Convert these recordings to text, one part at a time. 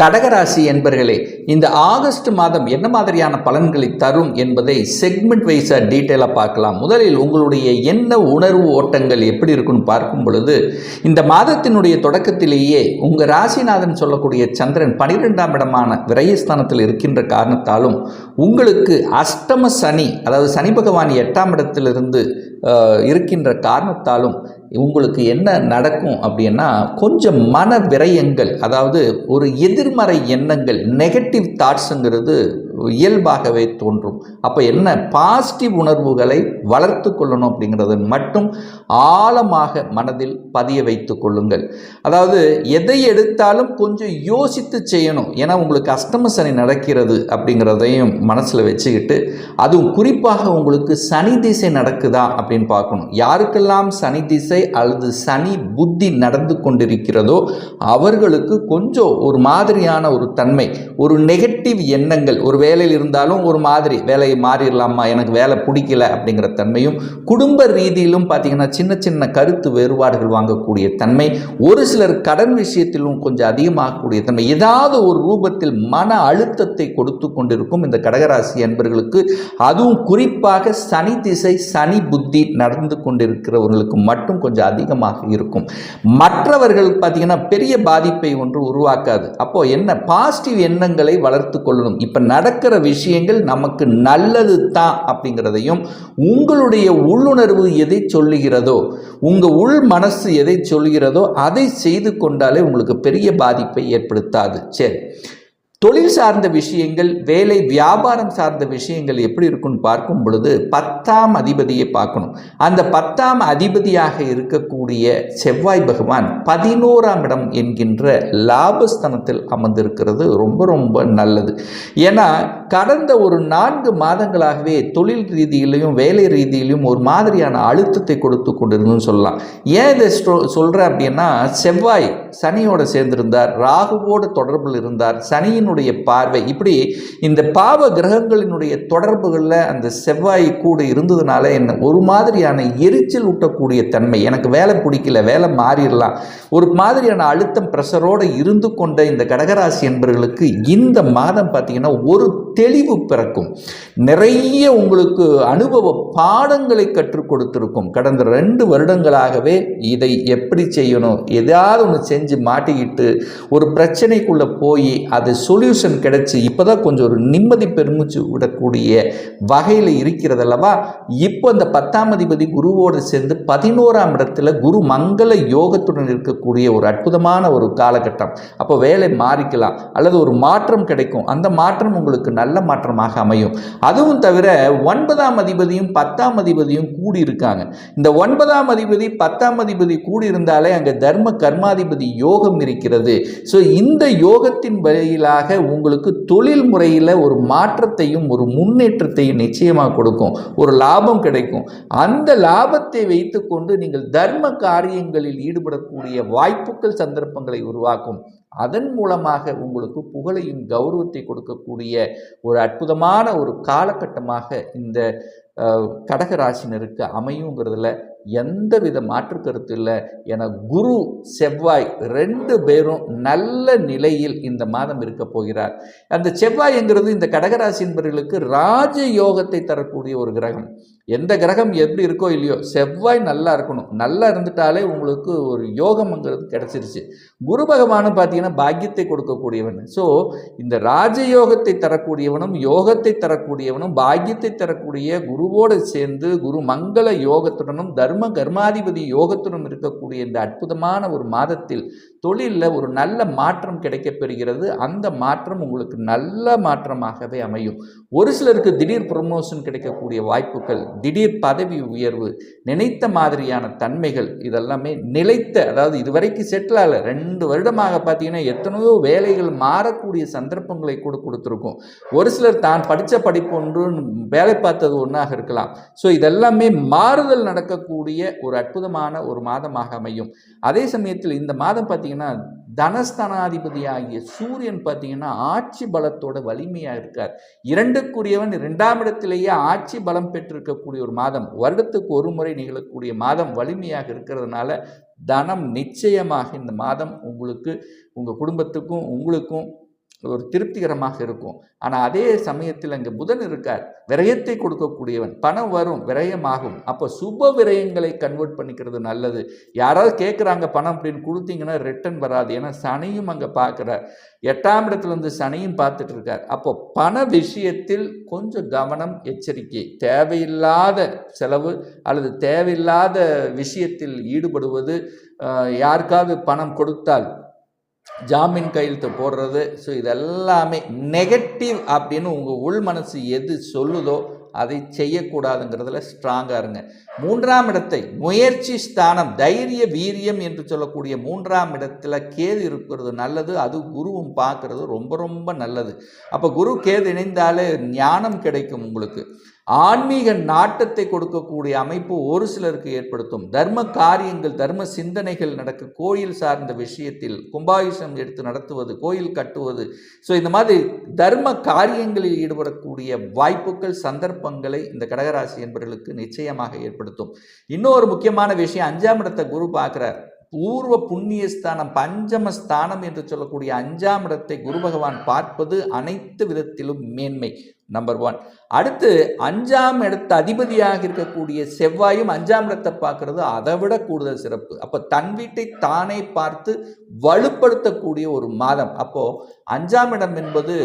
கடகராசி என்பர்களே இந்த ஆகஸ்ட் மாதம் என்ன மாதிரியான பலன்களை தரும் என்பதை செக்மெண்ட் வைஸாக டீட்டெயிலாக பார்க்கலாம். முதலில் உங்களுடைய என்ன உணர்வு ஓட்டங்கள் எப்படி இருக்குன்னு பார்க்கும் பொழுது இந்த மாதத்தினுடைய தொடக்கத்திலேயே உங்கள் ராசிநாதன் சொல்லக்கூடிய சந்திரன் பனிரெண்டாம் இடமான விரயஸ்தானத்தில் இருக்கின்ற காரணத்தாலும் உங்களுக்கு அஷ்டம சனி அதாவது சனி பகவான் எட்டாம் இடத்திலிருந்து இருக்கின்ற காரணத்தாலும் உங்களுக்கு என்ன நடக்கும் அப்படின்னா கொஞ்சம் மன விரயங்கள் அதாவது ஒரு எதிர்மறை எண்ணங்கள் நெகட்டிவ் தாட்ஸுங்கிறது இயல்பாகவே தோன்றும். அப்போ என்ன? பாசிட்டிவ் உணர்வுகளை வளர்த்து கொள்ளணும் அப்படிங்கிறத மட்டும் ஆழமாக மனதில் பதிய வைத்து கொள்ளுங்கள். அதாவது எதை எடுத்தாலும் கொஞ்சம் யோசித்து செய்யணும். ஏன்னா உங்களுக்கு அஷ்டம சனி நடக்கிறது அப்படிங்கிறதையும் மனசில் வச்சுக்கிட்டு அதுவும் குறிப்பாக உங்களுக்கு சனி திசை நடக்குதா அப்படின்னு பார்க்கணும். யாருக்கெல்லாம் சனி திசை அல்லது சனி புத்தி நடந்து கொண்டிருக்கிறதோ அவர்களுக்கு கொஞ்சம் ஒரு மாதிரியான ஒரு தன்மை ஒரு நெகட்டிவ் எண்ணங்கள் ஒரு வேலையில் இருந்தாலும் ஒரு மாதிரி வேலையை மாறிடலாமா எனக்கு வேலை பிடிக்கல அப்படிங்கிற தன்மையும் குடும்ப ரீதியிலும் பார்த்தீங்கன்னா சின்ன சின்ன கருத்து வேறுபாடுகள் வாங்கக்கூடிய தன்மை ஒரு சிலர் கடன் விஷயத்திலும் கொஞ்சம் அதிகமாகக்கூடிய தன்மை ஏதாவது ஒரு ரூபத்தில் மன அழுத்தத்தை கொடுத்து கொண்டிருக்கும் இந்த கடகராசி அன்பர்களுக்கு அதுவும் குறிப்பாக சனி திசை சனி புத்தி நடந்து கொண்டிருக்கிறவர்களுக்கு மட்டும் கொஞ்சம் அதிகமாக இருக்கும். மற்றவர்கள் பார்த்தீங்கன்னா பெரிய பாதிப்பை ஒன்று உருவாக்காது. அப்போது என்ன பாசிட்டிவ் எண்ணங்களை வளர்த்து கொள்ளணும். இப்போ நடக்கிற விஷயங்கள் நமக்கு நல்லது தான் அப்படிங்கிறதையும் உங்களுடைய உள்ளுணர்வு எதை சொல்லுகிறதோ உங்கள் உள் மனசு எதை சொல்கிறதோ அதை செய்து கொண்டாலே உங்களுக்கு பெரிய பாதிப்பை ஏற்படுத்தாது. சரி. தொழில் சார்ந்த விஷயங்கள் வேலை வியாபாரம் சார்ந்த விஷயங்கள் எப்படி இருக்குன்னு பார்க்கும் பொழுது பத்தாம் அதிபதியை பார்க்கணும். அந்த பத்தாம் அதிபதியாக இருக்கக்கூடிய செவ்வாய் பகவான் பதினோராம் இடம் என்கின்ற லாபஸ்தனத்தில் அமர்ந்திருக்கிறது. ரொம்ப ரொம்ப நல்லது. ஏன்னா கடந்த ஒரு நான்கு மாதங்களாகவே தொழில் ரீதியிலையும் வேலை ரீதியிலையும் ஒரு மாதிரியான அழுத்தத்தை கொடுத்து கொண்டிருந்ததுன்னு சொல்லலாம். ஏன் இதை சொ- அப்படின்னா செவ்வாய் சனியோடு சேர்ந்திருந்தார் ராகுவோடு தொடர்பில் இருந்தார் சனியினுடைய பார்வை. இப்படி இந்த பாவ கிரகங்களினுடைய தொடர்புகளில் அந்த செவ்வாய் கூட இருந்ததுனால என்ன ஒரு மாதிரியான எரிச்சல் ஊட்டக்கூடிய தன்மை. எனக்கு வேலை பிடிக்கல வேலை மாறிடலாம். ஒரு மாதிரியான அழுத்தம் ப்ரெஷரோடு இருந்து கொண்ட இந்த கடகராசி என்பவர்களுக்கு இந்த மாதம் பார்த்தீங்கன்னா ஒரு தெளிவு பிறக்கும். நிறைய உங்களுக்கு அனுபவ பாடங்களை கற்றுக் கொடுத்துருக்கும். கடந்த ரெண்டு வருடங்களாகவே இதை எப்படி செய்யணும்? ஏதாவது ஒன்று செஞ்சு மாட்டிக்கிட்டு ஒரு பிரச்சனைக்குள்ளே போய் அது சொல்யூஷன் கிடைச்சி இப்போ தான் கொஞ்சம் ஒரு நிம்மதி பெருமிச்சு விடக்கூடிய வகையில் இருக்கிறதல்லவா இப்போ இந்த பத்தாம் அதிபதி குருவோடு சேர்ந்து பதினோராம் இடத்துல குரு மங்கள யோகத்துடன் இருக்கக்கூடிய ஒரு அற்புதமான ஒரு காலகட்டம். அப்போ வேலை மாறிக்கலாம். அல்லது ஒரு மாற்றம் கிடைக்கும். அந்த மாற்றம் உங்களுக்கு நல்ல நல்ல மாற்றமாக அமையும். அதுவும் தவிர ஒன்பதாம் அதிபதியும் பத்தாம் அதிபதியும் கூடி இருக்காங்க இந்த ஒன்பதாம் அதிபதி பத்தாம் அதிபதி கூடி இருந்தாலே அங்கே தர்ம கர்மாதிபதி யோகம் இருக்கிறது. ஸோ இந்த யோகத்தின் வழியிலாக உங்களுக்கு தொழில் முறையில் ஒரு மாற்றத்தையும் ஒரு முன்னேற்றத்தையும் நிச்சயமாக கொடுக்கும். ஒரு லாபம் கிடைக்கும். அந்த லாபத்தை வைத்துக்கொண்டு நீங்கள் தர்ம காரியங்களில் ஈடுபடக்கூடிய வாய்ப்புகள் சந்தர்ப்பங்களை உருவாக்கும். அதன் மூலமாக உங்களுக்கு புகழையும் கௌரவத்தை கொடுக்கக்கூடிய ஒரு அற்புதமான ஒரு காலகட்டமாக இந்த கடகராசினருக்கு அமையுங்கிறதுல எந்த வித மாற்று கருத்து இல்லை. என குரு செவ்வாய் ரெண்டு பேரும் நல்ல நிலையில் இந்த மாதம் இருக்க போகிறார். அந்த செவ்வாய்ங்கிறது இந்த கடகராசி என்பவர்களுக்கு ராஜ யோகத்தை தரக்கூடிய ஒரு கிரகம். எந்த கிரகம் எப்படி இருக்கோ இல்லையோ செவ்வாய் நல்லா இருக்கணும். நல்லா இருந்துட்டாலே உங்களுக்கு ஒரு யோகம்ங்கிறது கிடைச்சிருச்சு. குரு பகவானும் பார்த்தீங்கன்னா பாக்கியத்தை கொடுக்கக்கூடியவன். ஸோ இந்த ராஜயோகத்தை தரக்கூடியவனும் யோகத்தை தரக்கூடியவனும் பாக்கியத்தை தரக்கூடிய குருவோடு சேர்ந்து குரு மங்கள யோகத்துடனும் தர்ம கர்மாதிபதி யோகத்துடன் இருக்கக்கூடிய இந்த அற்புதமான ஒரு மாதத்தில் தொழிலில் ஒரு நல்ல மாற்றம் கிடைக்கப்பெறுகிறது. அந்த மாற்றம் உங்களுக்கு நல்ல மாற்றமாகவே அமையும். ஒரு சிலருக்கு திடீர் ப்ரொமோஷன் கிடைக்கக்கூடிய வாய்ப்புகள் திடீர் பதவி உயர்வு நினைத்த மாதிரியான தன்மைகள் இதெல்லாமே நிலைத்த அதாவது இதுவரைக்கும் செட்டில் ஆகலை. ரெண்டு வருடமாக பார்த்தீங்கன்னா எத்தனையோ வேலைகள் மாறக்கூடிய சந்தர்ப்பங்களை கூட கொடுத்துருக்கும். ஒரு சிலர் தான் படித்த படிப்பு ஒன்று வேலை பார்த்தது ஒன்றாக இருக்கலாம். ஸோ இதெல்லாமே மாறுதல் நடக்கக்கூடிய ஒரு அற்புதமான ஒரு மாதமாக அமையும். அதே சமயத்தில் இந்த மாதம் பார்த்தீங்கன்னா தனஸ்தானாதிபதி ஆகிய சூரியன் பார்த்தீங்கன்னா ஆட்சி பலத்தோட வலிமையாக இருக்கார். இரண்டுக்குரியவன் இரண்டாம் இடத்திலேயே ஆட்சி பலம் பெற்றிருக்கக்கூடிய ஒரு மாதம். வருடத்துக்கு ஒரு முறை நிகழக்கூடிய மாதம் வலிமையாக இருக்கிறதுனால தனம் நிச்சயமாக இந்த மாதம் உங்களுக்கு உங்கள் குடும்பத்துக்கும் உங்களுக்கும் ஒரு திருப்திகரமாக இருக்கும். ஆனால் அதே சமயத்தில் அங்கே புதன் இருக்கார். விரயத்தை கொடுக்கக்கூடியவன். பணம் வரும் விரயமாகும். அப்போ சுப விரயங்களை கன்வெர்ட் பண்ணிக்கிறது நல்லது. யாராவது கேட்குறாங்க பணம் அப்படின்னு கொடுத்தீங்கன்னா ரிட்டர்ன் வராது. ஏன்னா சனியும் அங்கே பார்க்குறார் எட்டாம் இடத்துல வந்து சனியும் பார்த்துட்டு இருக்கார். அப்போ பண விஷயத்தில் கொஞ்சம் கவனம் எச்சரிக்கை. தேவையில்லாத செலவு அல்லது தேவையில்லாத விஷயத்தில் ஈடுபடுவது யாருக்காவது பணம் கொடுத்தால் ஜாமீன் கையெழுத்து போடுறது. ஸோ இதெல்லாமே நெகட்டிவ் அப்படின்னு உங்கள் உள் மனசு எது சொல்லுதோ அதை செய்யக்கூடாதுங்கிறதுல ஸ்ட்ராங்காக இருங்க. மூன்றாம் இடத்தை முயற்சி ஸ்தானம் தைரிய வீரியம் என்று சொல்லக்கூடிய மூன்றாம் இடத்துல கேது இருக்கிறது நல்லது அது குருவும் பார்க்கறது ரொம்ப ரொம்ப நல்லது. அப்போ குரு கேது இணைந்தாலே ஞானம் கிடைக்கும் உங்களுக்கு. ஆன்மீக நாட்டத்தை கொடுக்கக்கூடிய அமைப்பு ஒரு சிலருக்கு ஏற்படுத்தும். தர்ம காரியங்கள் தர்ம சிந்தனைகள் நடக்க கோயில் சார்ந்த விஷயத்தில் கும்பாயுஷம் எடுத்து நடத்துவது கோயில் கட்டுவது. ஸோ இந்த மாதிரி தர்ம காரியங்களில் ஈடுபடக்கூடிய வாய்ப்புகள் சந்தர்ப்பங்களை இந்த கடகராசி என்பவர்களுக்கு நிச்சயமாக ஏற்படுத்தும். இன்னொரு முக்கியமான விஷயம் அஞ்சாம் இடத்தை குரு பார்க்குறார். பூர்வ புண்ணியஸ்தானம் பஞ்சமஸ்தானம் பஞ்சம ஸ்தானம் என்று சொல்லக்கூடிய அஞ்சாம் இடத்தை குரு பகவான் பார்ப்பது அனைத்து விதத்திலும் மேன்மை நம்பர் ஒன் அடுத்து அஞ்சாம் இடத்து அதிபதியாக இருக்கக்கூடிய செவ்வாயும் அஞ்சாம் இடத்தை பார்க்கறது அதை விட கூடுதல் சிறப்பு. அப்போ தன் வீட்டை தானே பார்த்து வலுப்படுத்தக்கூடிய ஒரு மாதம். அப்போ அஞ்சாம் இடம் என்பது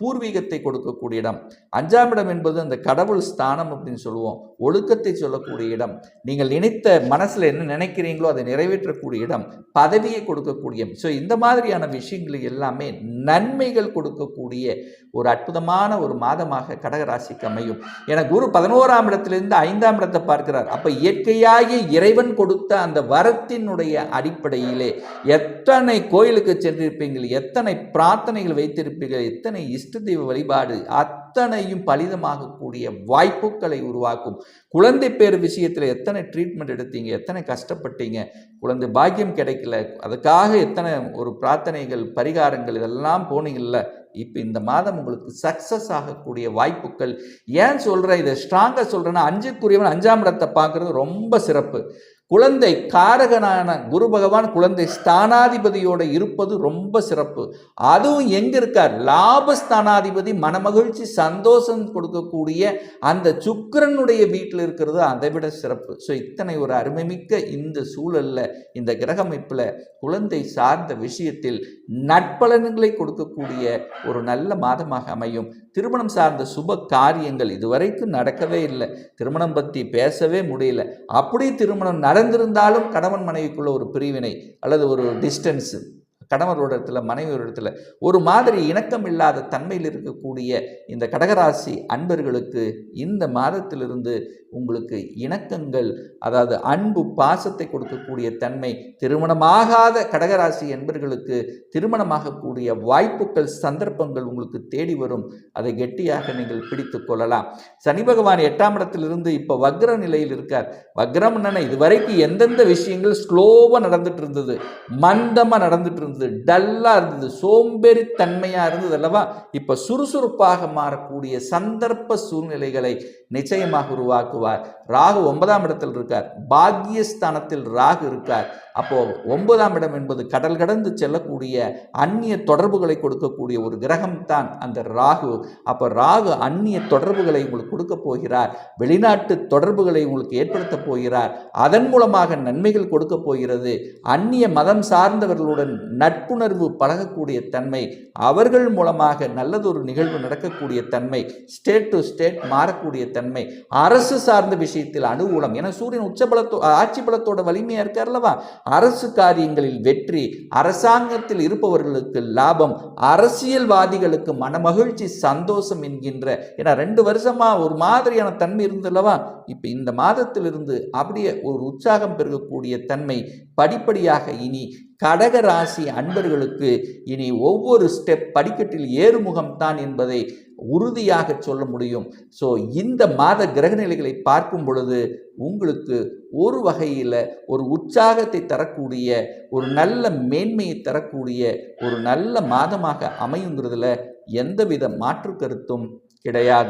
பூர்வீகத்தை கொடுக்கக்கூடிய இடம். அஞ்சாம் இடம் என்பது அந்த கடவுள் ஸ்தானம் அப்படின்னு சொல்லுவோம். ஒழுக்கத்தை சொல்லக்கூடிய இடம். நீங்கள் நினைத்த மனசில் என்ன நினைக்கிறீங்களோ அதை நிறைவேற்றக்கூடிய இடம். பதவியை கொடுக்கக்கூடிய ஸோ இந்த மாதிரியான விஷயங்கள் எல்லாமே நன்மைகள் கொடுக்கக்கூடிய ஒரு அற்புதமான ஒரு மாதமாக கடகராசிக்கு அமையும். என குரு பதினோராம் இடத்திலிருந்து ஐந்தாம் இடத்தை பார்க்கிறார். அப்போ இயற்கையாகிய இறைவன் கொடுத்த அந்த வரத்தினுடைய அடிப்படையிலே எத்தனை கோயிலுக்கு சென்றிருப்பீர்கள்? எத்தனை பிரார்த்தனைகள் வைத்திருப்பீர்கள்? எத்தனை இஷ்ட தெய்வ வழிபாடு அத்தனையும் பலிதமாகக்கூடிய வாய்ப்புகளை உருவாக்கும். குழந்தை பேர் விஷயத்தில் எத்தனை ட்ரீட்மெண்ட் எடுத்தீங்க? எத்தனை கஷ்டப்பட்டீங்க? குழந்தை பாக்கியம் கிடைக்கல. அதுக்காக எத்தனை ஒரு பிரார்த்தனைகள் பரிகாரங்கள் இதெல்லாம் போனீங்கல்ல? இப்போ இந்த மாதம் உங்களுக்கு சக்ஸஸ் ஆகக்கூடிய வாய்ப்புகள். ஏன் சொல்கிறேன் இதை ஸ்ட்ராங்காக சொல்கிறேன்னா அஞ்சுக்குரியவன் அஞ்சாம் இடத்தை பார்க்குறது ரொம்ப சிறப்பு. குழந்தை காரகனான குரு பகவான் குழந்தை ஸ்தானாதிபதியோட இருப்பது ரொம்ப சிறப்பு. அதுவும் எங்க இருக்கார்? லாபஸ்தானாதிபதி மனமகிழ்ச்சி சந்தோஷம் கொடுக்கக்கூடிய அந்த சுக்கரனுடைய வீட்டில் இருக்கிறது அதை விட சிறப்பு. ஸோ இத்தனை ஒரு அருமைமிக்க இந்த சூழல்ல இந்த கிரகமைப்பில் குழந்தை சார்ந்த விஷயத்தில் நட்பலன்களை கொடுக்கக்கூடிய ஒரு நல்ல மாதமாக அமையும். திருமணம் சார்ந்த சுப காரியங்கள் இதுவரைக்கும் நடக்கவே இல்லை. திருமணம் பற்றி பேசவே முடியல. அப்படி திருமணம் நடந்திருந்தாலும் கணவன் மனைவிக்குள்ள ஒரு பிரிவினை அல்லது ஒரு டிஸ்டன்ஸு கணவரோட இடத்துல மனைவியோட இடத்துல ஒரு மாதிரி இணக்கம் இல்லாத தன்மையில் இருக்கக்கூடிய இந்த கடகராசி அன்பர்களுக்கு இந்த மாதத்திலிருந்து உங்களுக்கு இணக்கங்கள் அதாவது அன்பு பாசத்தை கொடுக்கக்கூடிய தன்மை திருமணமாகாத கடகராசி என்பர்களுக்கு திருமணமாகக்கூடிய வாய்ப்புகள் சந்தர்ப்பங்கள் உங்களுக்கு தேடி வரும். அதை கெட்டியாக நீங்கள் பிடித்து கொள்ளலாம். சனி பகவான் எட்டாம் இடத்திலிருந்து இப்போ வக்ர நிலையில் இருக்கார். வக்ரம் என்னன்னா இதுவரைக்கும் எந்தெந்த விஷயங்கள் ஸ்லோவாக நடந்துட்டு இருந்தது. மந்தமாக நடந்துட்டு இருந்தது. டல்லாக இருந்தது. சோம்பேறித்தன்மையாக இருந்தது அல்லவா? இப்போ சுறுசுறுப்பாக மாறக்கூடிய சந்தர்ப்ப சூழ்நிலைகளை நிச்சயமாக உருவாக்கும். உருவாக்குவார் ராகு ஒன்பதாம் இடத்தில் இருக்கார். பாக்கியஸ்தானத்தில் ராகு இருக்கார். அப்போ ஒன்பதாம் இடம் என்பது கடல் கடந்து செல்லக்கூடிய அந்நிய தொடர்புகளை கொடுக்கக்கூடிய ஒரு கிரகம் தான் அந்த ராகு. அப்போ ராகு அந்நிய தொடர்புகளை உங்களுக்கு கொடுக்க போகிறார். வெளிநாட்டு தொடர்புகளை உங்களுக்கு ஏற்படுத்த போகிறார். அதன் மூலமாக நன்மைகள் கொடுக்க போகிறது. அந்நிய மதம் சார்ந்தவர்களுடன் நட்புணர்வு பழகக்கூடிய தன்மை அவர்கள் மூலமாக நல்லதொரு நிகழ்வு நடக்கக்கூடிய தன்மை ஸ்டேட் டு ஸ்டேட் மாறக்கூடிய தன்மை அரசு சார்ந்த விஷயத்தில் அனுகூலம். ஏன்னா சூரியன் உச்சபலத்தோ ஆட்சி பலத்தோட வலிமையாக இருக்கார் அல்லவா? அரசு காரியங்களில் வெற்றி அரசாங்கத்தில் இருப்பவர்களுக்கு லாபம் அரசியல்வாதிகளுக்கு மனமகிழ்ச்சி சந்தோஷம் என்கின்ற ஏன்னா ரெண்டு வருஷமா ஒரு மாதிரியான தன்மை இருந்தல்லவா இப்போ இந்த மாதத்திலிருந்து அப்படியே ஒரு உற்சாகம் பெருகக்கூடிய தன்மை படிப்படியாக இனி கடக ராசி அன்பர்களுக்கு இனி ஒவ்வொரு ஸ்டெப் படிக்கட்டில் ஏறுமுகம் தான் என்பதை உறுதியாக சொல்ல முடியும். ஸோ இந்த மாத கிரகநிலைகளை பார்க்கும் பொழுது உங்களுக்கு ஒரு வகையில் ஒரு உற்சாகத்தை தரக்கூடிய ஒரு நல்ல மேன்மையை தரக்கூடிய ஒரு நல்ல மாதமாக அமையுங்கிறதுல எந்தவித மாற்று கருத்தும் கிடையாது.